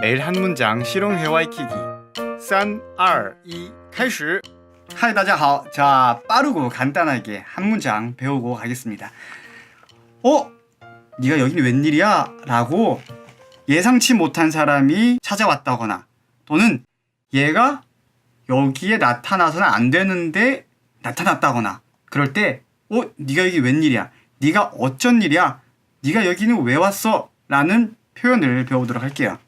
매일 한 문장 실용회 와이키기 3, 2, 1, 开始 하이 다자하오. 자, 빠르고 간단하게 한 문장 배우고 가겠습니다. 어? 네가 여기는 웬일이야? 라고 예상치 못한 사람이 찾아왔다거나 또는 얘가 여기에 나타나서는 안 되는데 나타났다거나 그럴 때 어? 네가 여기 웬일이야? 네가 어쩐 일이야? 네가 여기는 왜 왔어? 라는 표현을 배우도록 할게요.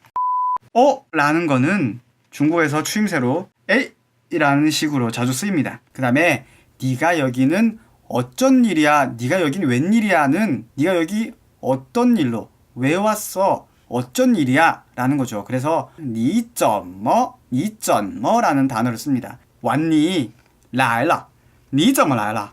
어? 라는 거는 중국에서 추임새로 에? 이라는 식으로 자주 쓰입니다. 그 다음에 네가 여기는 어쩐 일이야, 네가 여긴 웬일이야는 네가 여기 어떤 일로, 왜 왔어, 어쩐 일이야 라는 거죠. 그래서 니점머, 뭐? 니점머라는 뭐? 단어를 씁니다. 왔니, 라일라, 니점머 라일라,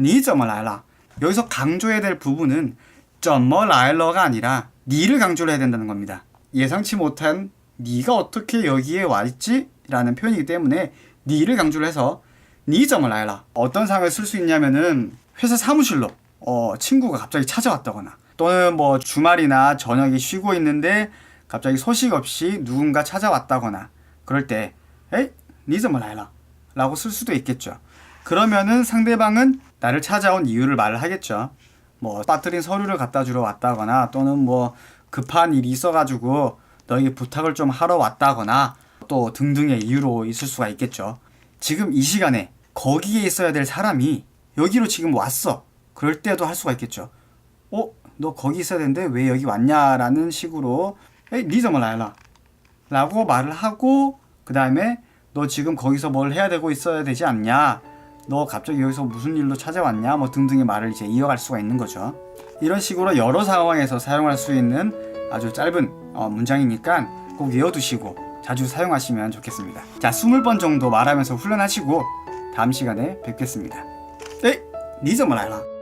니점머 라일라. 여기서 강조해야 될 부분은 점머 뭐 라일러가 아니라 니를 강조를 해야 된다는 겁니다. 예상치 못한 네가 어떻게 여기에 와 있지? 라는 표현이기 때문에 니를 강조를 해서 니점을 알라 어떤 상을 쓸 수 있냐면은 회사 사무실로 어, 친구가 갑자기 찾아왔다거나 또는 뭐 주말이나 저녁에 쉬고 있는데 갑자기 소식 없이 누군가 찾아왔다거나 그럴 때 에이 니점을 알라 라고 쓸 수도 있겠죠. 그러면은 상대방은 나를 찾아온 이유를 말을 하겠죠. 뭐 빠뜨린 서류를 갖다 주러 왔다거나 또는 뭐 급한 일이 있어가지고 너에게 부탁을 좀 하러 왔다거나 또 등등의 이유로 있을 수가 있겠죠. 지금 이 시간에 거기에 있어야 될 사람이 여기로 지금 왔어. 그럴 때도 할 수가 있겠죠. 어? 너 거기 있어야 되는데 왜 여기 왔냐라는 식으로 에이 니점을 알라 라고 말을 하고 그 다음에 너 지금 거기서 뭘 해야 되고 있어야 되지 않냐 너 갑자기 여기서 무슨 일로 찾아왔냐 뭐 등등의 말을 이제 이어갈 수가 있는 거죠 이런 식으로 여러 상황에서 사용할 수 있는 아주 짧은 어, 문장이니까 꼭 외워두시고 자주 사용하시면 좋겠습니다. 자 20번 정도 말하면서 훈련하시고 다음 시간에 뵙겠습니다. 에이 니점을 알라